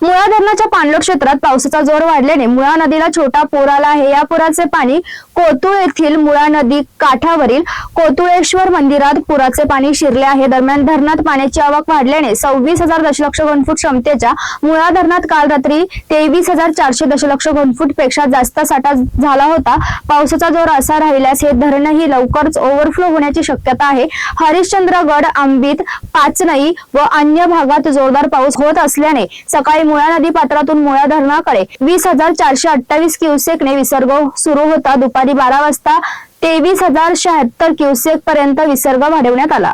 मुळा धरणाच्या पाणलोट क्षेत्रात पावसाचा जोर वाढल्याने मुळा नदीला छोटा पूर आला आहे. या पुराचे पाणी कोतुळ येथील मुळा नदी काठावरील कोतुळेश्वर मंदिरात पुराचे पाणी शिरले आहे. दरम्यान धरणात पाण्याची आवक वाढल्याने सव्वीस हजार दशलक्ष घनफूट क्षमतेच्या मुळा धरणात काल रात्री तेवीस हजार चारशे दशलक्ष घनफूटपेक्षा जास्त साठा झाला होता. पावसाचा जोर असा राहिल्यास हे धरणही लवकरच ओव्हरफ्लो होण्याची शक्यता आहे. हरिश्चंद्रगड आंबीत पाचनई व अन्य भागात जोरदार पाऊस होत असल्याने सकाळी सकाळी मुळा नदी पात्रातून मुळा धरणाकडे वीस हजार चारशे अठ्ठावीस क्युसेकने विसर्ग सुरू होता. दुपारी बारा वाजता तेवीस हजार शहात्तर क्युसेक पर्यंत विसर्ग वाढवण्यात आला.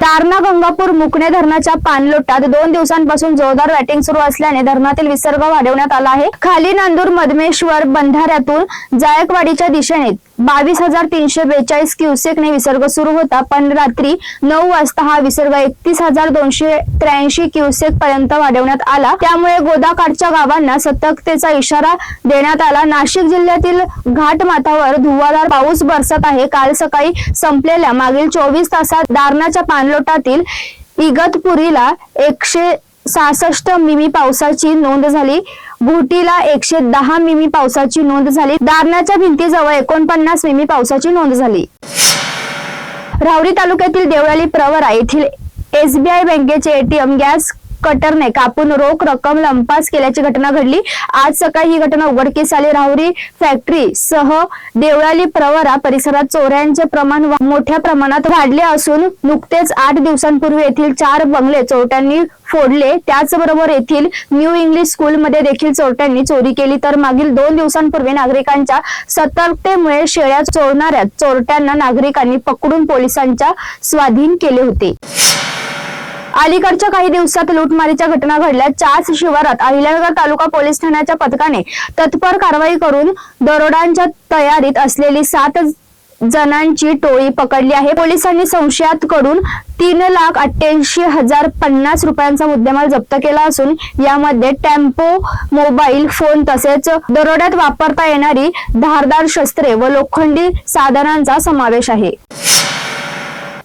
तारणा गंगापूर मुकणे धरणाच्या पाणलोटात दोन दिवसांपासून जोरदार बॅटिंग सुरू असल्याने धरणातील विसर्ग वाढवण्यात आला आहे. खाली नांदूर मधमेश्वर बंधाऱ्यातून जायकवाडीच्या दिशेने बावीस हजार तीनशे बेचाळीस क्युसेकने विसर्ग सुरू होता पण रात्री नऊ वाजता हा विसर्ग एकतीस हजार दोनशे त्र्याऐंशी क्युसेक पर्यंत वाढवण्यात आला. त्यामुळे गोदाकाठच्या गावांना सतर्कतेचा इशारा देण्यात आला. नाशिक जिल्ह्यातील घाटमाथावर धुवाधार पाऊस बरसत आहे. काल सकाळी संपलेल्या मागील चोवीस तासात दारणाच्या पाणलोटातील इगतपुरीला एकशे सहासष्ट मिमी पावसाची नोंद झाली. भोटीला एकशे दहा मिमी पावसाची नोंद झाली. दारणाच्या भिंतीजवळ एकोणपन्नास मिमी पावसाची नोंद झाली. राहुरी तालुक्यातील देवळाली प्रवरा येथील एसबीआय बँकेचे एटीएम गॅस कटरने कापून रोख रक्कम लंपास केल्याची घटना घडली. आज सकाळी ही घटना उघडकीस आली. राहुरी फॅक्टरी सह देवळाली प्रवरा परिसरात चोऱ्यांचे प्रमाण मोठ्या प्रमाणात वाढले असून नुकतेच आठ दिवसांपूर्वी येथील चार बंगले चोरट्यांनी फोडले. त्याचबरोबर येथील न्यू इंग्लिश स्कूलमध्ये देखील चोरट्यांनी चोरी केली. तर मागील दोन दिवसांपूर्वी नागरिकांच्या सतर्कतेमुळे शेळ्या चोरणाऱ्या चोरट्यांना नागरिकांनी पकडून पोलिसांच्या स्वाधीन केले होते. अलीकडच्या काही दिवसात लुटमारीच्या घटना घडल्या. चास शिवारात अहिल्यानगर तालुका पोलीस ठाण्याच्या पथकाने तत्पर कारवाई करून दरोडांच्या तयारीत असलेली सात जणांची टोळी पकडली आहे. पोलिसांनी संशयात कडून तीन लाख अठ्ठ्याऐंशी हजार पन्नास रुपयांचा मुद्देमाल जप्त केला असून यामध्ये टेम्पो मोबाईल फोन तसेच दरोड्यात वापरता येणारी धारदार शस्त्रे व लोखंडी साधनांचा समावेश आहे.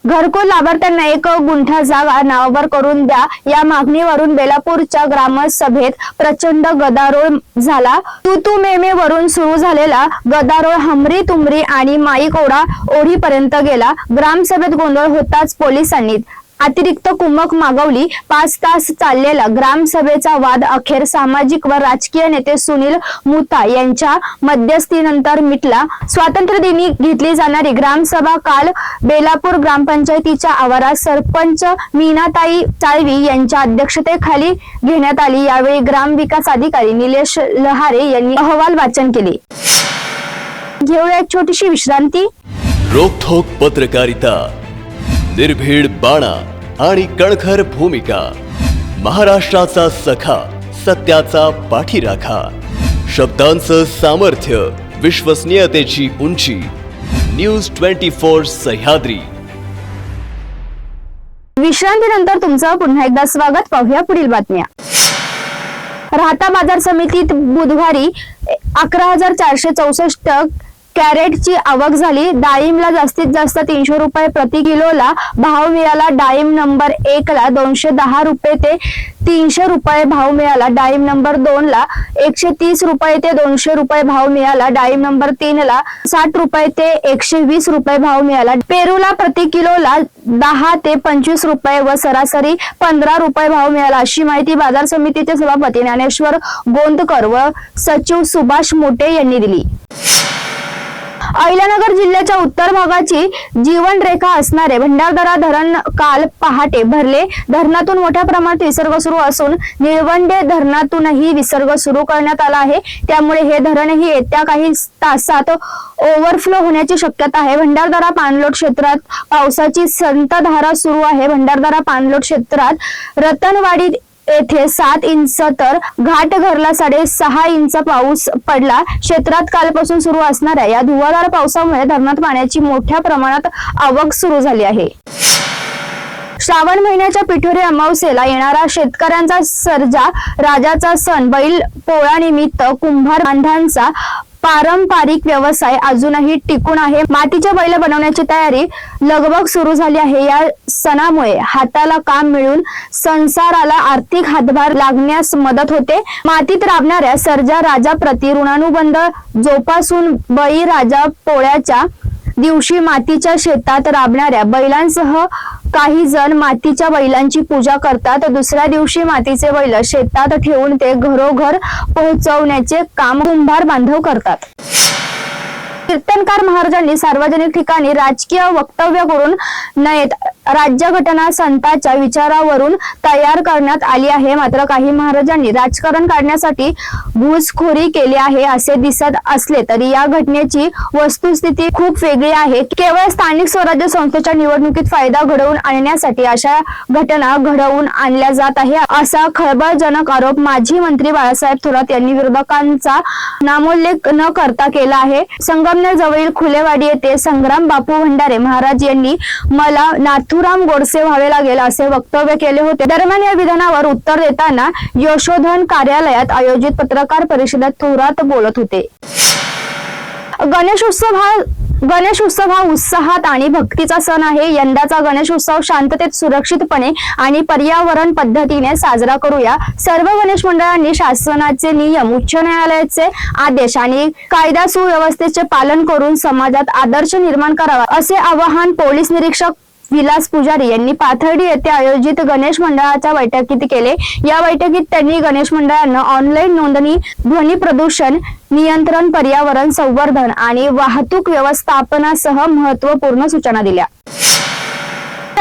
घरकुल लाभार्थ्यांना एक गुंठा जागा नावावर करून द्या. या मागणीवरून बेलापूरच्या ग्रामसभेत प्रचंड गदारोळ झाला. तू तू मेमे वरून सुरू झालेला गदारोळ हमरी तुमरी आणि माईक ओढा ओढीपर्यंत गेला. ग्रामसभेत गोंधळ होताच पोलिसांनी अतिरिक्त कुमक मागवली. पाच तास चाललेला ग्रामसभेचा वाद अखेर सामाजिक व राजकीय नेते सुनील मुता यांच्या मध्यस्थीनंतर मिटला. स्वातंत्र्य दिनी घेतली जाणारी ग्रामसभा काल बेलापूर ग्रामपंचायतीच्या आवारात सरपंच मीनाताई चाळवी यांच्या अध्यक्षतेखाली घेण्यात आली. यावेळी ग्रामविकास अधिकारी निलेश लहारे यांनी अहवाल वाचन केले. घेऊया एक छोटीशी विश्रांती. रोखोक पत्रकारिता. निर्भीड बाणा. आणि कणखर भूमिका. महाराष्ट्राचा सखा सत्याचा पाठीराखा. शब्दांचं सामर्थ्य विश्वसनीयतेची उंची. News twenty four Sahyadri. विश्रांतीनंतर तुमचं पुन्हा एकदा स्वागत. पाहूया पुढील बातम्या. राहता बाजार समितीत बुधवारी अकरा हजार चारशे चौसष्ट कॅरेटची आवक झाली. डाळिंबला जास्तीत जास्त तीनशे रुपये प्रति किलोला भाव मिळाला. डाळिंब नंबर एक ला दोनशे दहा रुपये ते तीनशे रुपये भाव मिळाला. डाळिंब नंबर दोन ला एकशे तीस रुपये ते दोनशे रुपये भाव मिळाला. डाळिंब नंबर तीन ला साठ रुपये ते एकशे वीस रुपये भाव मिळाला. पेरूला प्रति किलोला दहा ते पंचवीस रुपये व सरासरी पंधरा रुपये भाव मिळाला. अशी माहिती बाजार समितीचे सभापती ज्ञानेश्वर गोंदकर व सचिव सुभाष मोटे यांनी दिली. अहिल्यानगर जिल्ह्याच्या उत्तर भागाची जीवनरेखा असणारे भंडारदरा धरण काल पहाटे भरले. धरणातून मोठ्या प्रमाणात विसर्ग सुरू असून निळवंडे धरणातूनही विसर्ग सुरू करण्यात आला आहे. त्यामुळे हे धरणही येत्या काही तासात ओव्हरफ्लो होण्याची शक्यता आहे. भंडारदरा पाणलोट क्षेत्रात पावसाची संतधारा सुरू आहे. भंडारदरा पाणलोट क्षेत्रात रतनवाडी येथे सात इंच तर घाट घरला साडेसहा इंच पाऊस पडला. क्षेत्रात कालपासून सुरू असणाऱ्या या धुवाधार पावसामुळे धरणात पाण्याची मोठ्या प्रमाणात आवक सुरू झाली आहे. श्रावण महिन्याच्या पिठोरी अमावस्येला येणारा शेतकऱ्यांचा सर्जा राजाचा सण बैल पोळानिमित्त कुंभार बांधांचा पारंपरिक व्यवसाय अजूनही टिकून आहे. मातीच्या बैल बनवण्याची तयारी लगबग सुरू झाली आहे. या सणामुळे हाताला काम मिळून संसाराला आर्थिक हातभार लागण्यास मदत होते. मातीत राबणाऱ्या सर्जा राजा प्रति ऋणानुबंध जोपासून बळी राजा पोळ्याच्या दिवशी मातीच्या शेतात राबणाऱ्या बैलांसह काही जण मातीच्या बैलांची पूजा करतात. दुसऱ्या दिवशी मातीचे बैल शेतात ठेवून ते घरोघर पोहोचवण्याचे काम कुंभार बांधव करतात. कीर्तनकार महाराजांनी सार्वजनिक ठिकाणी राजकीय वक्तव्य करून नयेत. राज्यघटना संतांच्या विचारावरून तयार करण्यात आली आहे. मात्र काही महाराजांनी राजकारण काढण्यासाठी घुसखोरी केली आहे असे दिसत असले तरी या घटनेची वस्तुस्थिती खूप वेगळी आहे. केवळ स्थानिक स्वराज्य संस्थेच्या निवडणुकीत फायदा घडवून आणण्यासाठी अशा घटना घडवून आणल्या जात आहे असा खळबळजनक आरोप माजी मंत्री बाळासाहेब थोरात यांनी विरोधकांचा नामोल्लेख न करता केला आहे. संगमनेर जवळील खुलेवाडी येथे संग्राम बापू भंडारे महाराज यांनी मला नाथ नाथुराम गोडसे व्हावे लागेल असे वक्तव्य केले होते. दरम्यान या विधानावर उत्तर देताना यशोधन कार्यालयात आयोजित पत्रकार परिषदेत थोरात बोलत होते. गणेश उत्सव हा गणेश उत्सव हा उत्साहात आणि भक्तीचा सण आहे. यंदाचा गणेश उत्सव शांततेत सुरक्षितपणे आणि पर्यावरण पद्धतीने साजरा करूया. सर्व गणेश मंडळांनी शासनाचे नियम उच्च न्यायालयाचे आदेश आणि कायदा सुव्यवस्थेचे पालन करून समाजात आदर्श निर्माण करावा असे आवाहन पोलीस निरीक्षक विलास पुजारी यांनी पाथर्डी येथे आयोजित गणेश मंडळाच्या बैठकीत केले. या बैठकीत त्यांनी गणेश मंडळांना ऑनलाईन नोंदणी ध्वनी प्रदूषण नियंत्रण पर्यावरण संवर्धन आणि वाहतूक व्यवस्थापनासह महत्त्वपूर्ण सूचना दिल्या.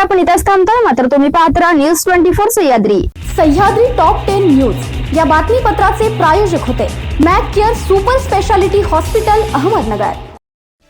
आपण इथंच थांबतोय मात्र तुम्ही पाहत news twenty four Sahyadri. Sahyadri top ten news. या बातमीपत्राचे प्रायोजक होते Mac Care super speciality hospital Ahmednagar.